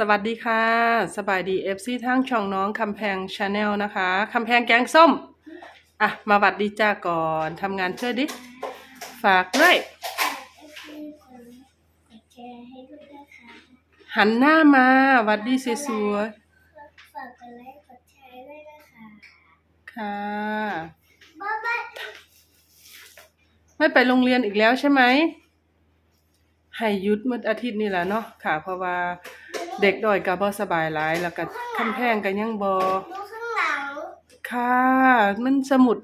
สวัสดีค่ะ สบายดีเอฟซีทั้งช่องน้องคำแพงชาแนลนะคะคำแพงแกงส้ม อะ มาบัดดีจ้าก่อนทำงานช่วยดิ ฝากด้วยแชร์ให้ด้วยนะคะหันหน้ามาหวัดดีสวยฝากกดไลค์กดแชร์ด้วยนะคะๆค่ะ บ๊ายบายไม่ไปโรงเรียนอีกแล้วใช่ไหมให้หยุดมื่ออาทิตย์นี่แหละเนาะค่ะเพราะว่า เด็กดอยกับ่สบายหลาย แล้วก็คำแพงกันยังบอดูข้างหลังค่ะ มันสมุด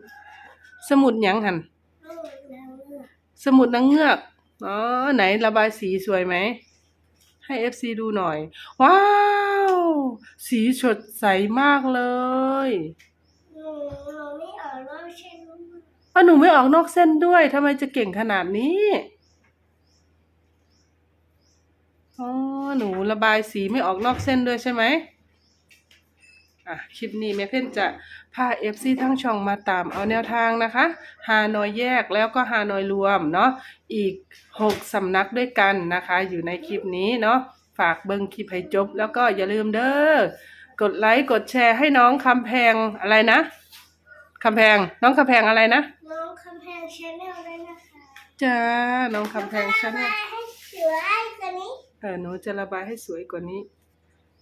สมุดหยังหันดูหลังสมุดนางเงือกอ๋อไหนระบายสีสวยไหม ให้เอฟซีดูหน่อย ว้าว สีสดใสมากเลย หนูหนูไม่ออกรอบเช่นอ้าวหนูไม่ออกนอกเส้นด้วยทำไมจะเก่งขนาดนี้ อ๋อหนูระบายสีไม่ออกนอกเส้นด้วยใช่ไหมอะคลิปนี้แม่เพ่นจะพาเอฟซีทั้งช่องมาตามเอาแนวทางนะคะฮานอยแยกแล้วก็ฮานอยรวมเนาะอีกหกสำนักด้วยกันนะคะ อยู่ในคลิปนี้เนาะฝากเบิ้งคลิปให้จบ แล้วก็อย่าลืมเด้อกดไลค์กดแชร์ให้น้องคำแพงอะไรนะคำแพงน้องคำแพงอะไรนะน้องคำแพงชาแนลด้วยนะคะจ้าน้องคำแพงชาแนลระบายให้สวยกว่านี้ เออหนูจะระบายให้สวยกว่านี้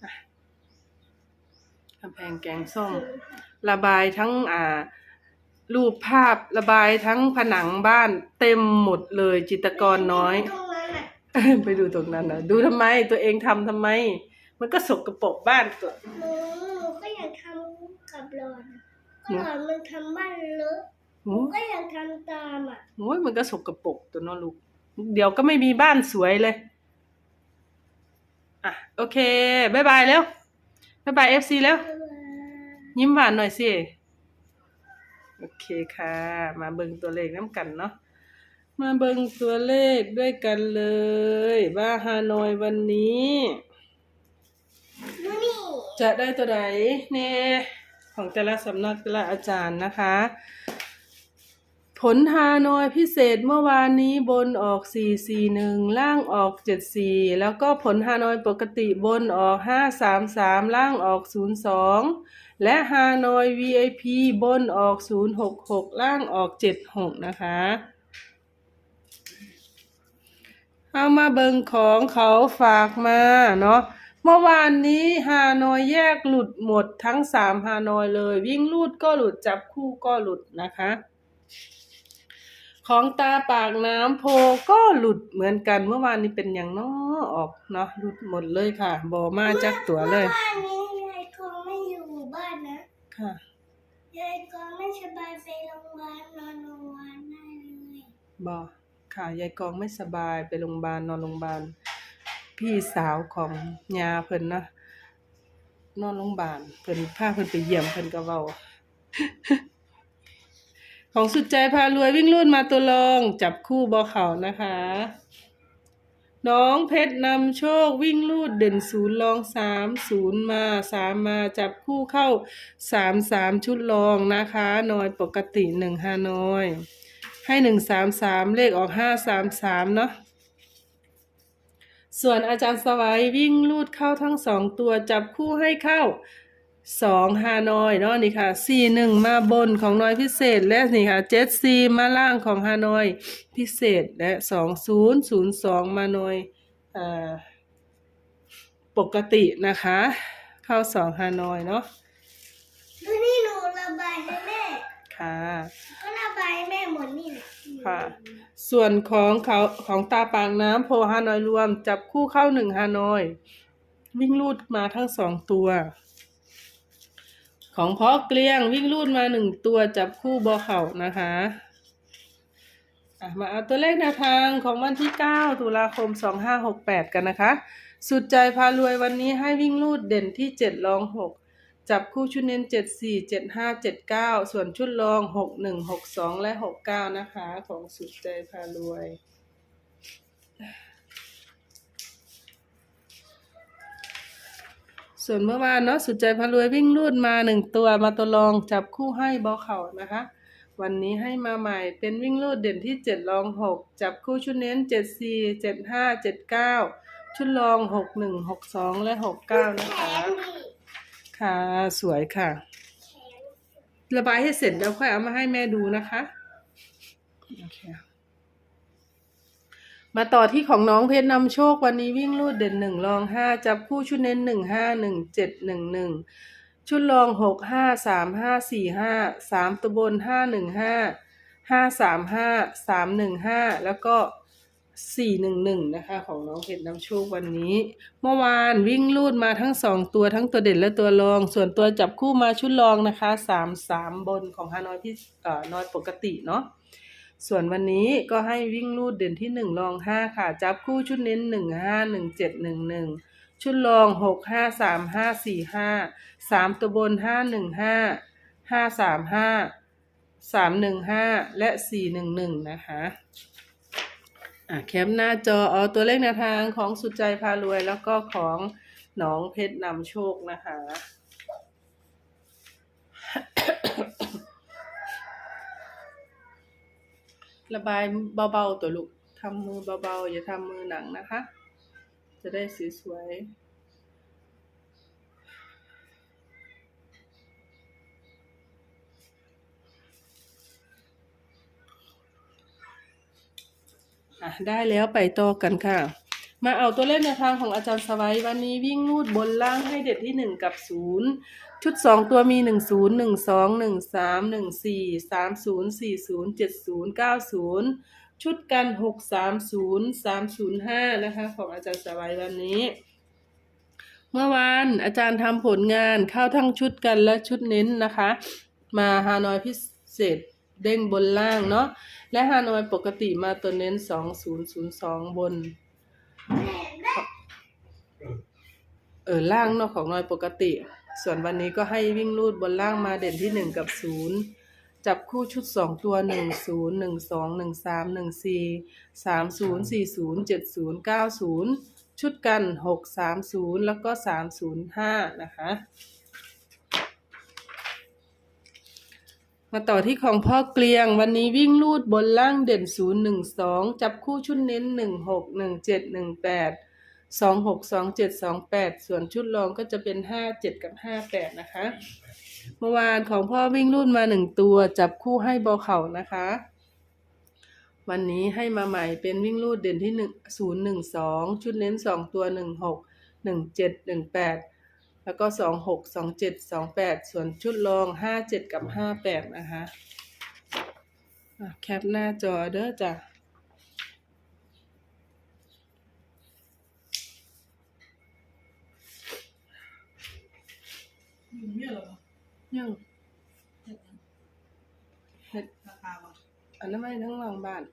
อะคำแพงแกงส้ม ระบายทั้งอ่า รูปภาพระบายทั้งผนังบ้านเต็มหมดเลยจิตรกรน้อยตรงนั้นอะไปดูตรงนั้นนะดูทำไมตัวเองทำทำไม มันก็สกปรกบ้านตัวหนูหนูก็อยากทำกับหลอนก็หลอนมันทำบ้านเลอะหโอ้นูก็อยากทำตามอะโหมันก็สกปรกตัวเน้องลูก เดี๋ยวก็ไม่มีบ้านสวยเลย อะโอเคบายบายแล้วบายบายเอฟซีแล้ว ยิ้มหวานหน่อยสิ โอเคค่ะ มาเบิ่งตัวเลขน้ำกันเนาะมาเบิ่งตัวเลขด้วยกันเลย ว่าฮานอยวันนี้ดูนี่จะได้ตัวไหนเน่ของแต่ละสำนักแต่ละอาจารย์นะคะ ผลฮานอยพิเศษเมื่อวานนี้บนออก 441 ล่างออก 74 แล้วก็ผลฮานอยปกติบนออก 533 ล่างออก 02 และฮานอย VIP บนออก 066 ล่างออก 76 นะคะ เอามาเบิงของเขาฝากมาเนาะเมื่อวานนี้ฮานอยแยกหลุดหมดทั้งสามฮานอยเลย วิ่งลูดก็หลุดจับคู่ก็หลุดนะคะ ของตาปากน้ำโพก็หลุดเหมือนกันเมื่อวานนี้เป็นอย่างน้อออกเนาะหลุดหมดเลยค่ะบอมาจากตัวเลยมื่อวานนี้ยายกองไม่อยู่บ้านนะค่ะยายกองไม่สบายไปโรงพยาบาลนอนโรงพยาบาลได้เลยบอค่ะยายกองไม่สบายไปโรงพยาบาลนอนโรงพยาบาลพี่สาวของยาเพิ่นนะนอนโรงพยาบาลเพิ่นพาเพิ่นไปเยี่ยมเพิ่นก็เว้า ของสุดใจพารวยวิ่งรุ่นมาตัวรองจับคู่บอเข่านะคะ น้องเพชรนำโชควิ่งลูดเด่นศูนย์รองสามศูนย์มาสามมาจับคู่เข้าสามสามชุดรองนะคะนอยปกติหนึ่งฮานอย ให้หนึ่งสามสามเลขออกห้าสามสามเนาะส่วนอาจารย์สวัยวิ่งลูดเข้าทั้งสองตัวจับคู่ให้เข้า สองฮานอยเนาะนี่ค่ะสี่หนึ่งมาบนของนอยพิเศษและนี่ค่ะเจ็ดสี่มาล่างของฮานอยพิเศษและสองศูนย์ศูนย์สองมานอยอ่าปกตินะคะ เข้าสองฮานอยเนาะดูนี่หนูระบายให้แม่ค่ะก็ระบายให้แม่หมดนี่แหละค่ะ ส่วนของเขาของตาปางน้ำโพฮานอยรวม จับคู่เข้าหนึ่งฮานอย วิ่งลูดมาทั้งสองตัว ของเพาะเกลี้ยงวิ่งลูดมาหนึ่งตัวจับคู่บอเข่านะคะะมาเอาตัวเลขแนวทางของวันที่ 9 ตุลาคม 2568 กันนะคะ สุดใจพารวยวันนี้ให้วิ่งลูดเด่นที่7รอง 6 จับคู่ชุดเน้น 74 75 79 ส่วนชุดรอง 61 62 และ 69 นะคะ ของสุดใจพารวย ส่วนเมื่อวานเนาะสุดใจพารวยวิ่งลูดมาหนึ่งตัวมาตัวรองจับคู่ให้บอเข่านะคะ วันนี้ให้มาใหม่เป็นวิ่งลูดเด่นที่เจ็ดรองหกจับคู่ชุดเน้นเจ็ดสี่เจ็ดห้าเจ็ดเก้าชุดรองหกหนึ่งหกสองและหกเก้านะคะ ค่ะสวยค่ะ ระบายให้เสร็จแล้วค่อยเอามาให้แม่ดูนะคะโอเค มาต่อที่ของน้องเพชรนำโชควันนี้วิ่งลูดเด่นหนึ่งรองห้าจับคู่ชุดเน้นหนึ่งห้าหนึ่งเจ็ดหนึ่งหนึ่งชุดรองหกห้าสามห้าสี่ห้าสามตัวบนห้าหนึ่งห้าห้าสามห้าสามหนึ่งห้าแล้วก็สี่หนึ่งหนึ่งนะคะ ของน้องเพชรนำโชควันนี้ เมื่อวานวิ่งลูดมาทั้งสองตัวทั้งตัวเด่นและตัวรอง ส่วนตัวจับคู่มาชุดรองนะคะสามสามบนของฮานอยที่เอ่อนอยปกติเนาะ ส่วนวันนี้ก็ให้วิ่งลูดเด่นที่หนึ่งรองห้าค่ะ จับคู่ชุดเน้นหนึ่งห้าหนึ่งเจ็ดหนึ่งหนึ่งชุดรองหกห้าสามห้าสี่ห้าสามตัวบนห้าหนึ่งห้าห้าสามห้าสามหนึ่งห้าและสี่หนึ่งหนึ่งนะคะอะแคปหน้าจอเอาตัวเลขแนวทางของสุดใจพารวย แล้วก็ของหนองเพชรนำโชคนะคะ ระบายเบาๆตัวลูกทำมือเบาๆอย่าทำมือหนังนะคะ จะได้สสวยๆอะได้แล้วไปต่อกันค่ะ มาเอาตัวเลขแนทางของอาจารย์สวัยวันนี้วิ่งนูดบนล่างให้เด็ดที่หนึ่งกับศูนย์ชุดสองตัวมีหนึ่งศูนย์หนึ่งสองหนึ่งสามหนึ่งสี่สามศูนย์สี่ศูนย์เจ็ดศูนย์เก้าศูนย์ชุดกันหกสามศูนย์สามศูนย์ห้านะคะ ของอาจารย์สวัยวันนี้ เมื่อวานอาจารย์ทำผลงานเข้าทั้งชุดกันและชุดเน้นนะคะ มาฮานอยพิเศษเด้งบนล่างเนาะและฮานอยปกติมาตัวเน้นสองศูนย์ศูนย์สองบน เออล่างเนาะของน้อยปกติ ส่วนวันนี้ก็ให้วิ่งลูดบนล่างมาเด่นที่หนึ่งกับศูนย์จับคู่ชุดสองตัวหนึ่งศูนย์หนึ่งสองหนึ่งสามหนึ่งสี่สามศูนย์สี่ศูนย์เจ็ดศูนย์เก้าศูนย์ชุดกันหกสามศูนย์แล้วก็สามศูนย์ห้านะคะ มาต่อที่ของพ่อเกลียง วันนี้วิ่งลูดบนล่างเด่นศูนย์หนึ่งสองจับคู่ชุดเน้นหนึ่งหกหนึ่งเจ็ดหนึ่งแปดสองหกสองเจ็ดสองแปดส่วนชุดรองก็จะเป็นห้าเจ็ดกับห้าแปดนะคะ เมื่อวานของพ่อวิ่งรุ่นมาหนึ่งตัว จับคู่ให้เบาเข่านะคะ วันนี้ให้มาใหม่เป็นวิ่งรูดเด่นที่หนึ่งศูนย์หนึ่งสองชุดเน้นสองตัวหนึ่งหกหนึ่งเจ็ดหนึ่งแปด แล้วก็สองหกสองเจ็ดสองแปดส่วนชุดรองห้าเจ็ดกับห้าแปดนะคะแคปหน้าจอเด้อจ้ะยังเฮ็ดราคาบ่อันนั้นไม่ทั้งหลังบ้าน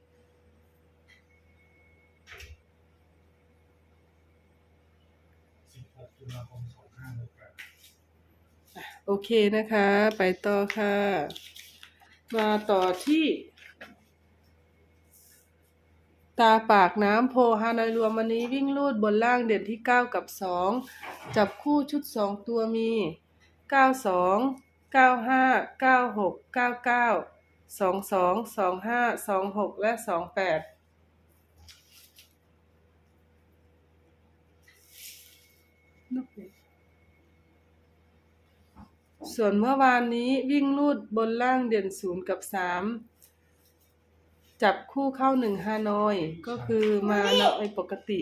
16ตุลาคม โอเคนะคะ ไปต่อค่ะ มาต่อที่ ตาปากน้ำโพฮานอยรวมวันนี้วิ่งลูดบนล่างเด่นที่ 9 กับ 2 จับคู่ชุด 2 ตัวมี 92 95 96 99 22 25 26 และ 28 ส่วนเมื่อวานนี้วิ่งลูดบนล่างเด่นศูนย์กับสามจับคู่เข้าหนึ่งฮานอยก็คือมาเนาะปกติ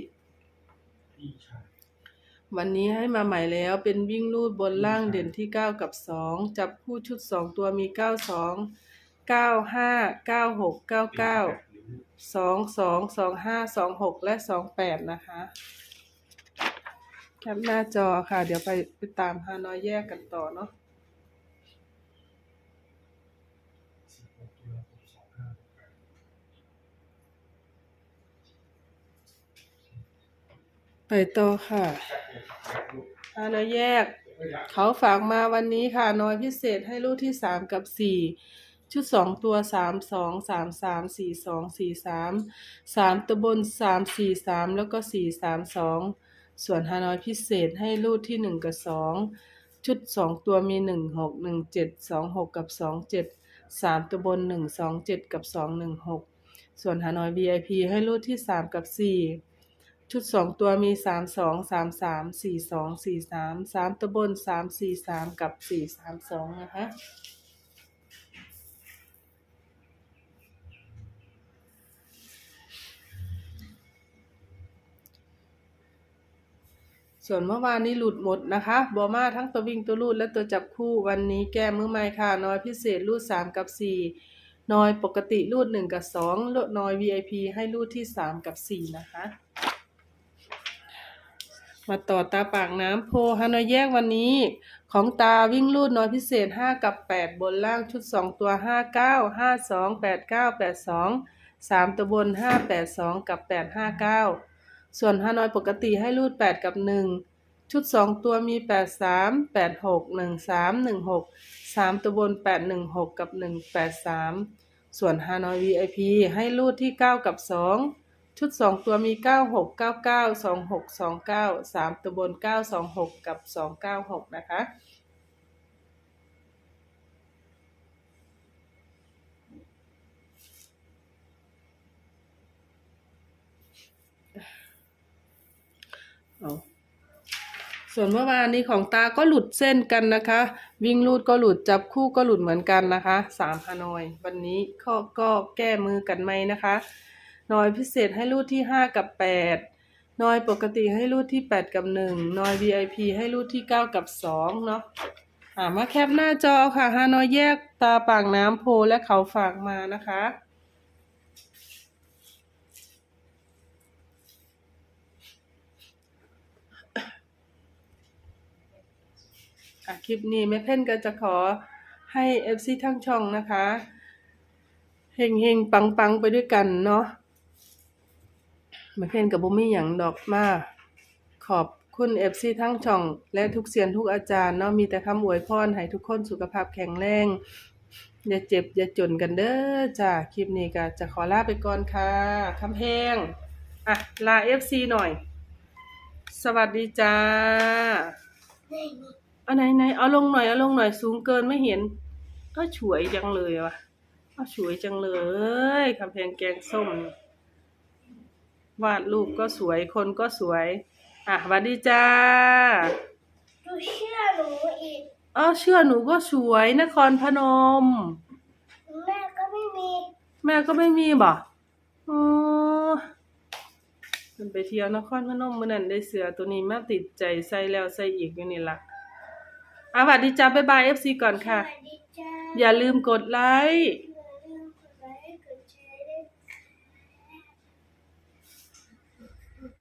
วันนี้ให้มาใหม่แล้วเป็นวิ่งลูดบนล่างเด่นที่เก้ากับสองจับคู่ชุดสองตัวมีเก้าสองเก้าห้าเก้าหกเก้าเก้าสองสองสองห้าสองหกและสองแปดนะคะแคปหน้าจอค่ะ เดี๋ยวไปไปตามฮานอยแยกกันต่อเนาะ 16ตุลาคม2568 ไปต่อค่ะฮานอยแยก เขาฝากมาวันนี้ค่ะน้อยพิเศษให้ลูกที่สามกับสี่ชุดสองตัวสามสองสามสามสี่สองสี่สามสามตัวบนสามสี่สามแล้วก็สี่สามสองส่วนฮานอยพิเศษให้ลูกที่หนึ่งกับสองชุดสองตัวมีหนึ่งหกหนึ่งเจ็ดสองหกกับสองเจ็ดสามตัวบนหนึ่งสองเจ็ดกับสองหนึ่งหกส่วนฮานอย VIP ให้ลูกที่สามกับสี่ ชุดสองตัวมีสามสองสามสามสี่สองสี่สามสามตัวบนสามสี่สามกับสี่สามสองนะคะส่วนเมื่อวานนี้หลุดหมดนะคะบอมาทั้งตัววิ่งตัวรูดและตัวจับคู่วันนี้แก้มือใหม่ค่ะ น้อยพิเศษรูดสามกับสี่น้อยปกติรูดหนึ่งกับสองลดน้อย VIP ให้รูดที่สามกับสี่นะคะ มาต่อตาปากน้ำโพฮานอยแยกวันนี้ ของตาวิ่งรูดน้อยพิเศษ 5 กับ 8 บนล่างชุด 2 ตัว 5 9 5 2 8 9 8 2 3 ตัวบน 5 8 2 กับ 8 5 9 ส่วนฮานอยปกติให้รูด 8 กับ 1 ชุด 2 ตัวมี 8 3 8 6 1 3 1 6 3 ตัวบน 8 1 6 กับ 1 8 3 ส่วนฮานอย VIP ให้รูดที่ 9 กับ 2 ชุด2ตัวมี9 6 9 9 2 6 2 9 3ตัวบน9 2 6กับ2 9 6นะคะเอาส่วนเมื่อวานนี้ของตาก็หลุดเส้นกันนะคะ วิ่งลูดก็หลุดจับคู่ก็หลุดเหมือนกันนะคะสามฮานอย วันนี้ก็ก็แก้มือกันไหมนะคะ นอยพิเศษให้รูดที่ห้ากับแปดนอยปกติให้รูดที่แปดกับหนึ่งนอย VIP ให้รูดที่เก้ากับสองเนาะอ่ามาแคปหน้าจอค่ะฮานอยแยกตาปากน้ำโพและเขาฝากมานะคะค่ะคลิปนี้แม่เพ่นก็จะขอให้ FC ทั้งช่องนะคะ เฮงเฮงปังปังๆไปด้วยกันเนาะ ม่เพ่นกับบุมี่อย่างดอกมาขอบคุณ FC ทั้งช่อง และทุกเสียนทุกอาจารย์เนาะมีแต่คำอวยพรให้ทุกคนสุขภาพแข็งแรงอย่าเจ็บ อย่าจนกันเด้อจ้าคลิปนี้ก็จะขอลาไปก่อนค่ะคำแพงอะ ลา FC หน่อย สวัสดีจ้าเอาไหนไหนเอาลงหน่อย เอาลงหน่อยสูงเกินไม่เห็น ก็ฉวยจังเลยว่ะก็ฉวยจังเลยคำแพงแกงส้ม วาดรูปก็สวยคนก็สวย อะสวัสดีจ้าดูเชื่อหนูอีกอ้าวเชื่อหนูก็สวยนครพนม แม่ก็ไม่มี แม่ก็ไม่มีบ่อ๋อมันไปเที่ยวนครพนมเมื่อนั้นได้เสือตัวนี้มาติดใจใส่แล้วใส่อีกอยู่นี่ล่ะอะสวัสดีจ้าบ๊ายบายเอฟซีก่อนค่ะสวัสดีจ้าอย่าลืมกดไลค์